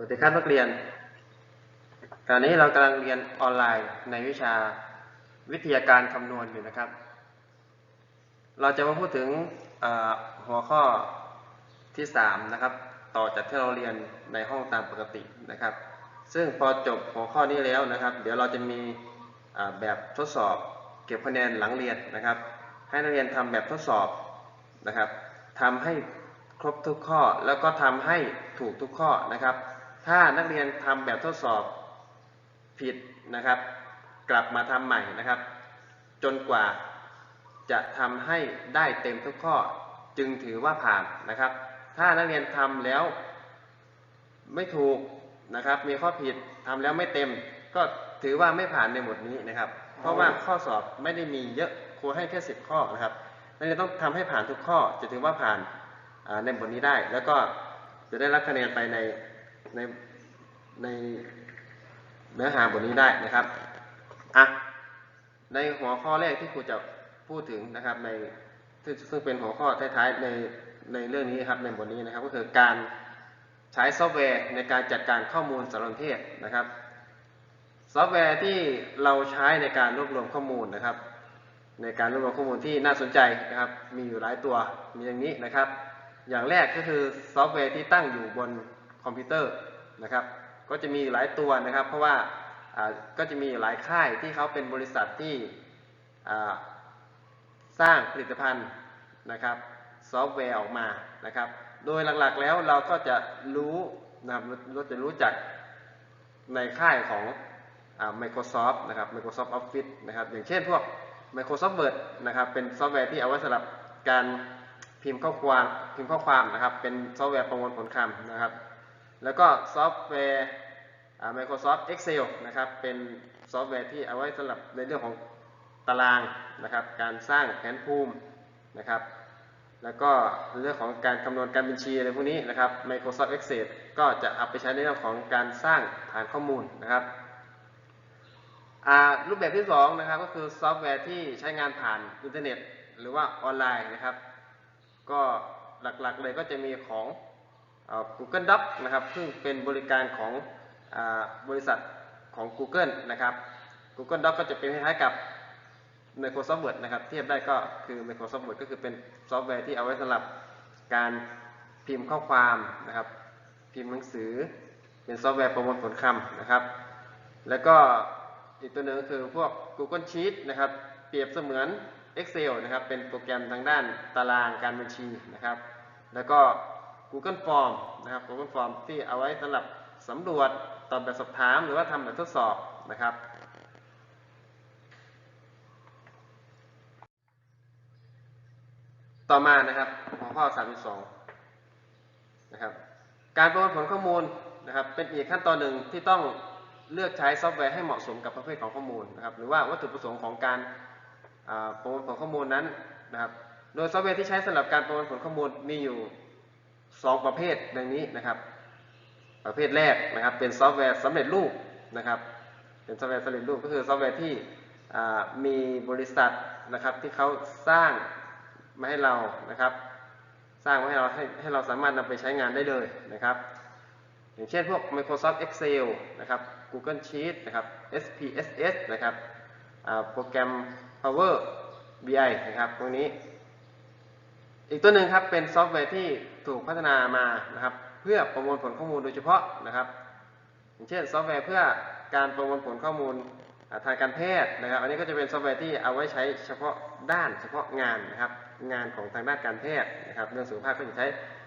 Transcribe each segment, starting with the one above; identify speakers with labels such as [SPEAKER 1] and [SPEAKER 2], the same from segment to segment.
[SPEAKER 1] สวัสดีครับนักเรียน ตอนนี้เรากำลังเรียนออนไลน์ในวิชาวิทยาการคำนวณอยู่นะครับ เราจะมาพูดถึงหัวข้อที่ 3 นะครับ ต่อจากที่เราเรียนในห้องตามปกตินะครับ ซึ่งพอจบหัวข้อนี้แล้วนะครับ เดี๋ยวเราจะมีแบบทดสอบเก็บคะแนนหลังเรียนนะครับ ให้นักเรียนทำแบบทดสอบนะครับทำให้ครบทุกข้อแล้วก็ทำให้ถูกทุกข้อนะครับ ถ้านักเรียนทำแบบทดสอบผิดนะครับ กลับมาทำใหม่นะครับ จนกว่าจะทำให้ได้เต็มทุกข้อจึงถือว่าผ่านนะครับ ถ้านักเรียนทำแล้วไม่ถูกนะครับ มีข้อผิดทำแล้วไม่เต็ม ก็ถือว่าไม่ผ่านในหมวดนี้นะครับ เพราะว่าข้อสอบไม่ได้มีเยอะครูให้แค่สิบข้อนะครับนักเรียนต้องทำให้ผ่านทุกข้อจะถือว่าผ่านในบทนี้ได้ แล้วก็จะได้รับคะแนนไปใน ในในเนื้อหาบทนี้ได้นะครับอะในหัวข้อแรกที่ครูจะพูดถึงนะครับในซึ่งซึ่งเป็นหัวข้อท้ายๆในในเรื่องนี้ครับในบทนี้นะครับก็คือการใช้ซอฟต์แวร์ในการจัดการข้อมูลสารสนเทศนะครับ ซอฟต์แวร์ที่เราใช้ในการรวบรวมข้อมูลนะครับ ในการรวบรวมข้อมูลที่น่าสนใจนะครับ มีอยู่หลายตัวมีอย่างนี้นะครับ อย่างแรกก็คือซอฟต์แวร์ที่ตั้งอยู่บน คอมพิวเตอร์นะครับ ก็จะมีหลายตัวนะครับ เพราะว่าก็จะมีหลายค่ายที่เขาเป็นบริษัทที่สร้างผลิตภัณฑ์นะครับซอฟต์แวร์ออกมานะครับ โดยหลักๆแล้วเราก็จะรู้นะครับเราจะรู้จักในค่ายของอ Microsoft นะครับ Microsoft Office นะครับ อย่างเช่นพวก Microsoft Word นะครับ เป็นซอฟต์แวร์ที่เอาไว้สำหรับการพิมพ์ข้อความพิมพ์ข้อความนะครับ เป็นซอฟต์แวร์ประมวลผลคำนะครับ แล้วก็ซอฟต์แวร์ Microsoft Excel นะครับ เป็นซอฟต์แวร์ที่เอาไว้สำหรับในเรื่องของตารางนะครับ การสร้างแผนภูมินะครับ แล้วก็เรื่องของการคำนวณการบัญชีอะไรพวกนี้นะครับ Microsoft Excel ก็จะเอาไปใช้ในเรื่องของการสร้างฐานข้อมูลนะครับรูปแบบที่2นะครับก็คือซอฟต์แวร์ที่ใช้งานผ่านอินเทอร์เน็ต หรือว่าออนไลน์นะครับ ก็หลักๆเลยก็จะมีของ Google Doc นะครับซึ่งเป็นบริการของอบริษัทของ Google นะครับ Google Doc ก็จะเป็นคล้ายๆกับ Microsoft Word นะครับเทียบได้ก็คือ Microsoft Word ก็คือเป็นซอฟต์แวร์ที่เอาไว้สำหรับการพิมพ์ข้อความนะครับ พิมพ์หนังสือเป็นซอฟต์แวร์ประมวลผลคำนะครับ แล้วก็อีกตัวหนึ่งก็คือพวก Google Sheet นะครับ เปรียบเสมือน Excel นะครับ เป็นโปรแกรมทางด้านตารางการบัญชีนะครับ แล้วก็ Google Form นะครับ Google Form ที่เอาไว้สำหรับสำรวจตอบแบบสอบถามหรือว่าทำแบบทดสอบนะครับ ต่อมานะครับหัวข้อ 32 นะครับ การประมวลผลข้อมูลนะครับ เป็นอีกขั้นตอนหนึ่งที่ต้องเลือกใช้ซอฟต์แวร์ให้เหมาะสมกับประเภทของข้อมูลนะครับ หรือว่าวัตถุประสงค์ของการประมวลผลข้อมูลนั้นนะครับ โดยซอฟต์แวร์ที่ใช้สำหรับการประมวลผลข้อมูลมีอยู่ 2ประเภทดังนี้นะครับ ประเภทแรกนะครับ เป็นซอฟต์แวร์สำเร็จรูปนะครับ เป็นซอฟต์แวร์สำเร็จรูปก็คือซอฟต์แวร์ที่มีบริษัทนะครับที่เขาสร้างมาให้เรานะครับ สร้างมาให้เราให้ให้เราสามารถนำไปใช้งานได้เลยนะครับ อย่างเช่นพวก Microsoft Excel นะครับ Google Sheet นะครับ SPSS นะครับโปรแกรม Power BI นะครับพวกนี้ อีกตัวหนึ่งครับเป็นซอฟต์แวร์ที่ถูกพัฒนามานะครับ เพื่อประมวลผลข้อมูลโดยเฉพาะนะครับ อย่างเช่นซอฟต์แวร์เพื่อการประมวลผลข้อมูลทางการแพทย์นะครับ อันนี้ก็จะเป็นซอฟต์แวร์ที่เอาไว้ใช้เฉพาะด้านเฉพาะงานนะครับ งานของทางด้านการแพทย์นะครับเรื่องสุขภาพก็จะใช้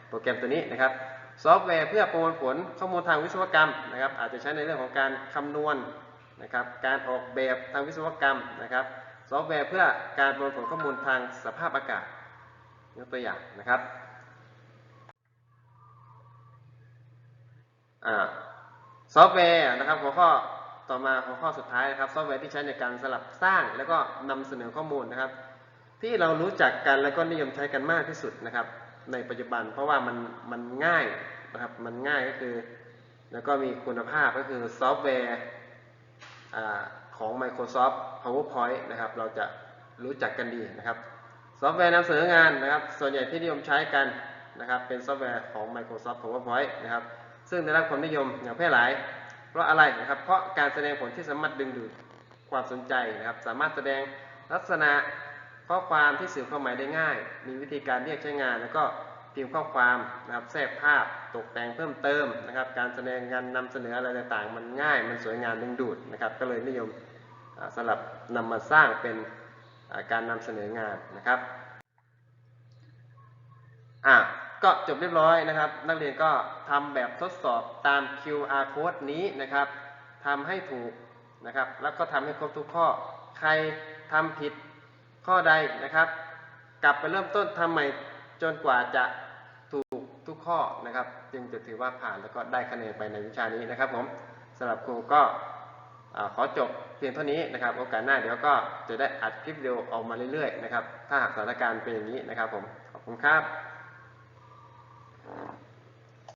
[SPEAKER 1] โปรแกรมตัวนี้นะครับ ซอฟต์แวร์เพื่อประมวลผลข้อมูลทางวิศวกรรมนะครับ อาจจะใช้ในเรื่องของการคำนวณนะครับ การออกแบบทางวิศวกรรมนะครับ ซอฟต์แวร์เพื่อการประมวลผลข้อมูลทางสภาพอากาศ ยกตัวอย่างนะครับซอฟต์แวร์นะครับหัวข้อต่อมาหัวข้อสุดท้ายนะครับ ซอฟต์แวร์ที่ใช้ในการสลับสร้างแล้วก็นำเสนอข้อมูลนะครับ ที่เรารู้จักกันแล้วก็นิยมใช้กันมากที่สุดนะครับ ในปัจจุบันเพราะว่ามันมันง่ายนะครับมันง่ายก็คือ แล้วก็มีคุณภาพก็คือซอฟต์แวร์อาของ Microsoft PowerPoint นะครับ เราจะรู้จักกันดีนะครับ ซอฟต์แวร์นำเสนองานนะครับ ส่วนใหญ่ที่นิยมใช้กันนะครับ เป็นซอฟต์แวร์ของ Microsoft PowerPoint นะครับ ซึ่งได้รับความนิยมอย่างแพร่หลาย เพราะอะไรนะครับ เพราะการแสดงผลที่สามารถดึงดูดความสนใจนะครับ สามารถแสดงลักษณะข้อความที่สื่อความหมายได้ง่าย มีวิธีการเรียกใช้งาน แล้วก็พิมพ์ข้อความนะครับ แทรกภาพ ตกแต่งเพิ่มเติมนะครับ การแสดงการนำเสนออะไรต่างๆ มันง่าย มันสวยงามดึงดูดนะครับ ก็เลยนิยมสำหรับนำมาสร้างเป็น การนำเสนองานนะครับอะก็จบเรียบร้อยนะครับ นักเรียนก็ทำแบบทดสอบตาม QR code นี้นะครับทำให้ถูกนะครับ แล้วก็ทำให้ครบทุกข้อ ใครทำผิดข้อใดนะครับ กลับไปเริ่มต้นทำใหม่จนกว่าจะถูกทุกข้อนะครับ จึงจะถือว่าผ่านแล้วก็ได้คะแนนไปในวิชานี้นะครับผมสำหรับครูก็ ขอจบเพียงเท่านี้นะครับโอกาสหน้าเดี๋ยวก็จะได้อัดคลิปวิดีโอออกมาเรื่อยๆนะครับถ้าหากสถานการณ์เป็นอย่างนี้นะครับผมขอบคุณครับ